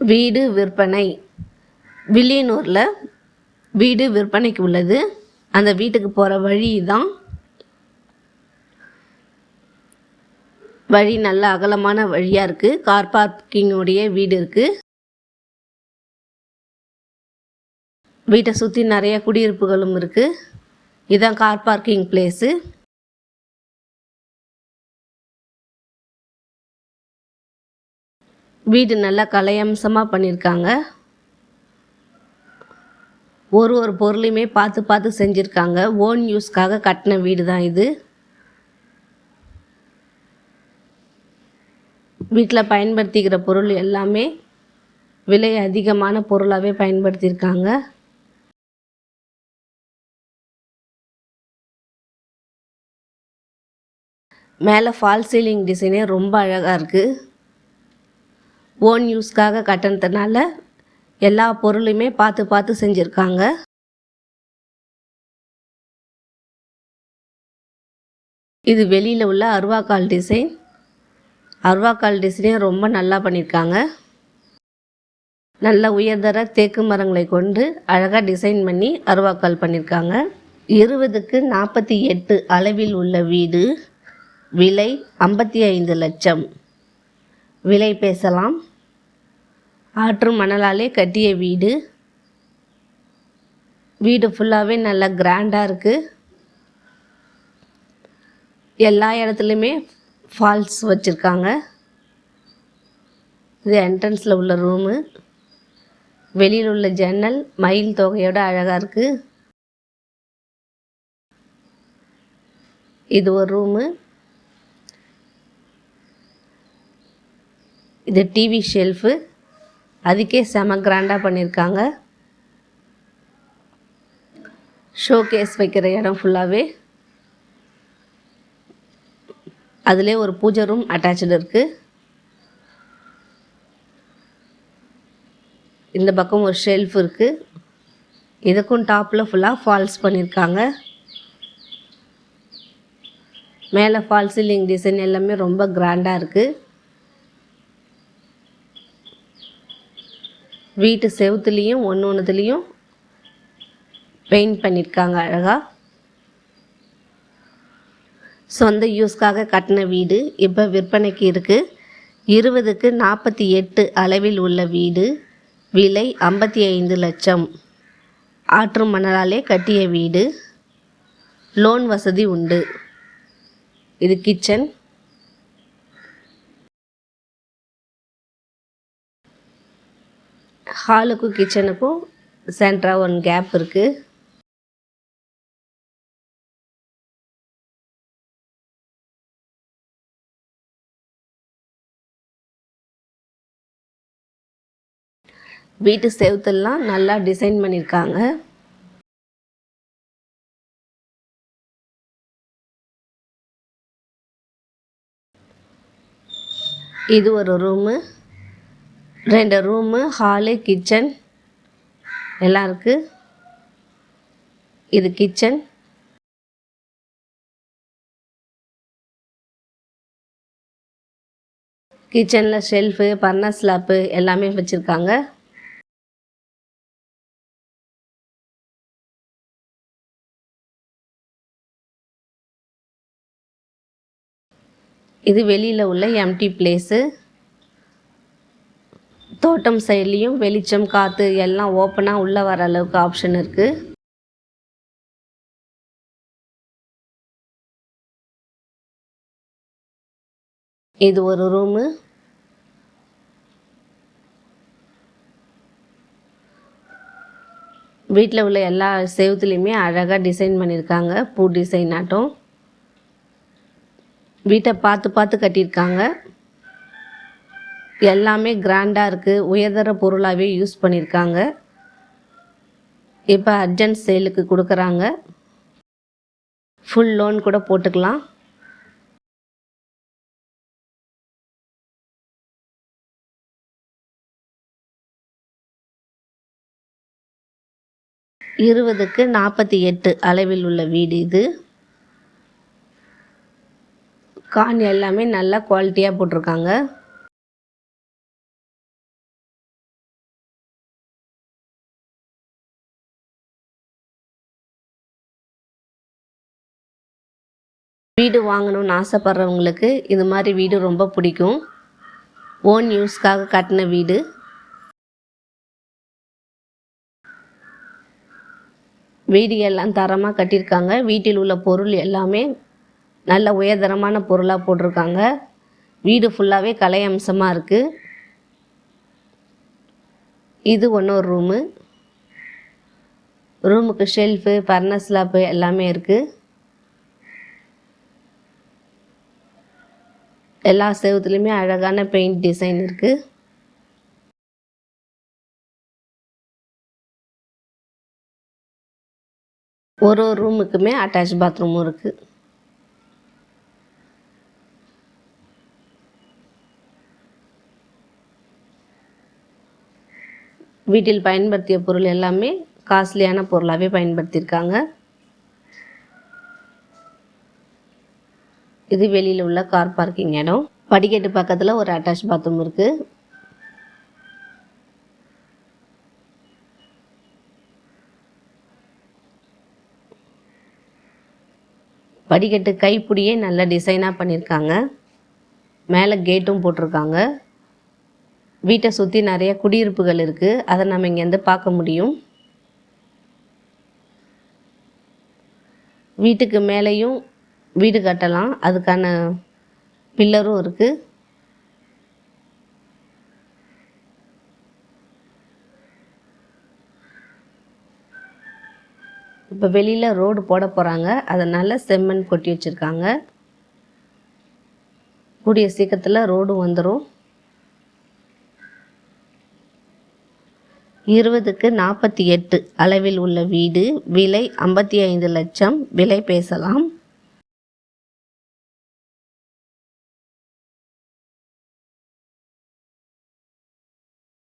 வீடு விற்பனை. வில்லியனூரில் வீடு விற்பனைக்கு உள்ளது. அந்த வீட்டுக்கு போகிற வழி தான் வழி நல்ல அகலமான வழியாக இருக்குது கார் பார்க்கிங்குடைய வீடு இருக்குது வீட்டை சுற்றி நிறைய குடியிருப்புகளும் இருக்குது இதுதான் கார் பார்க்கிங் பிளேஸு வீடு நல்லா கலையம்சமாக பண்ணியிருக்காங்க ஒரு ஒரு பொருளையுமே பார்த்து பார்த்து செஞ்சுருக்காங்க. ஓன் யூஸ்க்காக கட்டின வீடு தான் இது. வீட்டில் பயன்படுத்திக்கிற பொருள் எல்லாமே விலை அதிகமான பொருளாகவே பயன்படுத்தியிருக்காங்க மேலே ஃபால் சீலிங் டிசைனே ரொம்ப அழகாக இருக்குது ஓன் யூஸ்க்காக கட்டினதுனால எல்லா பொருளையுமே பார்த்து பார்த்து செஞ்சுருக்காங்க. இது வெளியில் உள்ள அருவாக்கால் டிசைன் அருவாக்கால் டிசைனே ரொம்ப நல்லா பண்ணியிருக்காங்க நல்ல உயர்தர தேக்கு மரங்களை கொண்டு அழகாக டிசைன் பண்ணி அருவாக்கால் பண்ணியிருக்காங்க இருபதுக்கு நாற்பத்தி எட்டு அளவில் உள்ள வீடு. விலை ஐம்பத்தி ஐந்து லட்சம். விலை பேசலாம். ஆற்று மணலாலே கட்டிய வீடு. வீடு ஃபுல்லாகவே நல்லா கிராண்டாக இருக்குது எல்லா இடத்துலையுமே ஃபால்ஸ் வச்சுருக்காங்க. இது என்ட்ரன்ஸில் உள்ள ரூமு வெளியில் உள்ள ஜன்னல் மயில் தொகையோட அழகாக இருக்குது இது ஒரு ரூமு இது டிவி ஷெல்ஃபு அதுக்கே செம கிராண்டாக பண்ணியிருக்காங்க ஷோ கேஸ் வைக்கிற இடம் ஃபுல்லாகவே அதிலே ஒரு பூஜை ரூம் அட்டாச்சு இருக்குது இந்த பக்கம் ஒரு ஷெல்ஃப் இருக்குது இதுக்கும் டாப்பில் ஃபுல்லாக ஃபால்ஸ் பண்ணியிருக்காங்க மேலே ஃபால் சீலிங் டிசைன் எல்லாமே ரொம்ப கிராண்டாக இருக்குது வீட்டு செவுத்துலேயும் ஒன்று ஒன்றுத்துலேயும் பெயிண்ட் பண்ணியிருக்காங்க அழகாக சொந்த யூஸ்க்காக கட்டின வீடு இப்போ விற்பனைக்கு இருக்குது இருபதுக்கு நாற்பத்தி எட்டு அளவில் உள்ள வீடு விலை ஐம்பத்தி ஐந்து லட்சம். ஆற்று மணலாலே கட்டிய வீடு லோன் வசதி உண்டு. இது கிச்சன் ஹாலுக்கும் கிச்சனுக்கும் சென்டராக ஒன் கேப் இருக்குது வீட்டு செவத்துலாம் நல்லா டிசைன் பண்ணியிருக்காங்க இது ஒரு ரூமு ரெண்டு ரூமு ஹாலு கிச்சன் எல்லாம் இருக்குது இது கிச்சன் கிச்சனில் ஷெல்ஃபு பர்னா ஸ்லாப்பு எல்லாமே வச்சுருக்காங்க. இது வெளியில் உள்ள எம்டி பிளேஸு தோட்டம் சைட்லேயும் வெளிச்சம் காற்று எல்லாம் ஓப்பனாக உள்ளே வர அளவுக்கு ஆப்ஷன் இருக்குது இது ஒரு ரூமு வீட்டில் உள்ள எல்லா செவத்துலேயுமே அழகாக டிசைன் பண்ணியிருக்காங்க பூ டிசைன் ஆட்டம். வீட்டை பார்த்து பார்த்து கட்டியிருக்காங்க. எல்லாமே கிராண்டாக இருக்குது உயர்தர பொருளாகவே யூஸ் பண்ணியிருக்காங்க இப்போ அர்ஜென்ட் சேலுக்கு கொடுக்குறாங்க. ஃபுல் லோன் கூட போட்டுக்கலாம். இருபதுக்கு நாற்பத்தி எட்டு அளவில் உள்ள வீடு இது. கான் எல்லாமே நல்லா குவாலிட்டியாக போட்டிருக்காங்க. வீடு வாங்கணும்னு ஆசைப்பட்றவங்களுக்கு இது மாதிரி வீடு ரொம்ப பிடிக்கும். ஓன் யூஸ்க்காக கட்டின வீடு. வீடு எல்லாம் தரமாக கட்டியிருக்காங்க. வீட்டில் உள்ள பொருள் எல்லாமே நல்ல உயர்தரமான பொருளாக போட்டிருக்காங்க. வீடு ஃபுல்லாகவே கலை அம்சமாக இருக்குது இது ஒன்று ஒரு ரூமு ரூமுக்கு ஷெல்ஃபு பர்னர் ஸ்லாப்பு எல்லாமே இருக்குது எல்லா செவத்துலேயுமே அழகான பெயிண்ட் டிசைன் இருக்குது ஒரு ஒரு ரூமுக்குமே அட்டாச் பாத்ரூமும் இருக்குது வீட்டில் பயன்படுத்திய பொருள் எல்லாமே காஸ்ட்லியான பொருளாகவே பயன்படுத்தியிருக்காங்க. இது வெளியில் உள்ள கார் பார்க்கிங் இடம். படிக்கட்டு பக்கத்தில் ஒரு அட்டாச் பாத்ரூம் இருக்குது படிக்கட்டு கைப்பிடியே நல்ல டிசைனாக பண்ணியிருக்காங்க மேலே கேட்டும் போட்டிருக்காங்க. வீட்டை சுற்றி நிறைய குடியிருப்புகள் இருக்குது அதை நம்ம இங்கேருந்து பார்க்க முடியும். வீட்டுக்கு மேலேயும் வீடு கட்டலாம். அதுக்கான பில்லரும் இருக்குது இப்போ வெளியில் ரோடு போட போகிறாங்க அதனால் செம்மண் கொட்டி வச்சுருக்காங்க. கூடிய சீக்கிரத்தில் ரோடு வந்துடும் இருபதுக்கு நாற்பத்தி எட்டு அளவில் உள்ள வீடு. விலை ஐம்பத்தி ஐந்து லட்சம். விலை பேசலாம்.